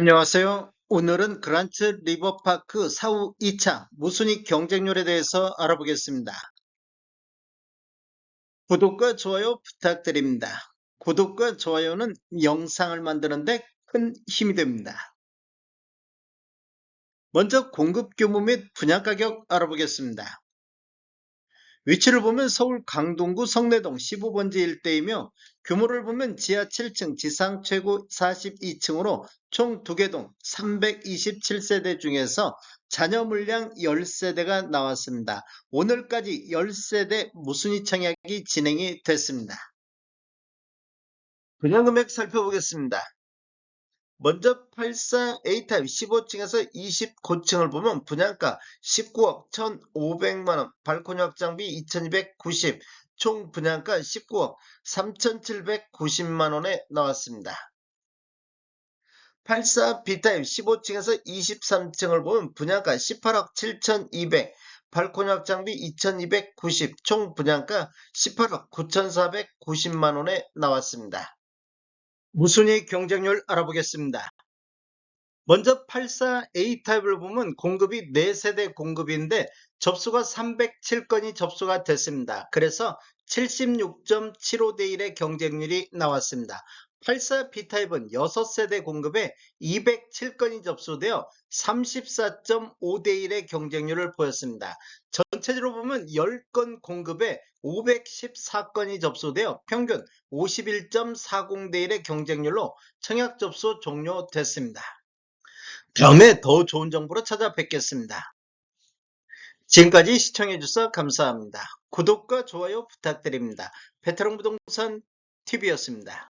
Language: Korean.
안녕하세요. 오늘은 그란츠 리버파크 사후 2차 무순위 경쟁률에 대해서 알아보겠습니다. 구독과 좋아요 부탁드립니다. 구독과 좋아요는 영상을 만드는데 큰 힘이 됩니다. 먼저 공급 규모 및 분양 가격 알아보겠습니다. 위치를 보면 서울 강동구 성내동 15번지 일대이며 규모를 보면 지하 7층 지상 최고 42층으로 총 2개 동 327세대 중에서 자녀 물량 10세대가 나왔습니다. 오늘까지 10세대 무순위 청약이 진행이 됐습니다. 분양 금액 살펴보겠습니다. 먼저 84A타입 15층에서 29층을 보면 분양가 19억 1,500만원, 발코니 확장비 2,290, 총 분양가 19억 3,790만원에 나왔습니다. 84B타입 15층에서 23층을 보면 분양가 18억 7,200, 발코니 확장비 2,290, 총 분양가 18억 9,490만원에 나왔습니다. 무순위 경쟁률 알아보겠습니다. 먼저 84A 타입을 보면 공급이 4세대 공급인데 접수가 307건이 접수가 됐습니다. 그래서 76.75대 1의 경쟁률이 나왔습니다. 84B 타입은 6세대 공급에 207건이 접수되어 34.5대 1의 경쟁률을 보였습니다. 전체적으로 보면 10건 공급에 514건이 접수되어 평균 51.40대 1의 경쟁률로 청약 접수 종료됐습니다. 다음에 더 좋은 정보로 찾아뵙겠습니다. 지금까지 시청해주셔서 감사합니다. 구독과 좋아요 부탁드립니다. 베테랑 부동산 TV였습니다.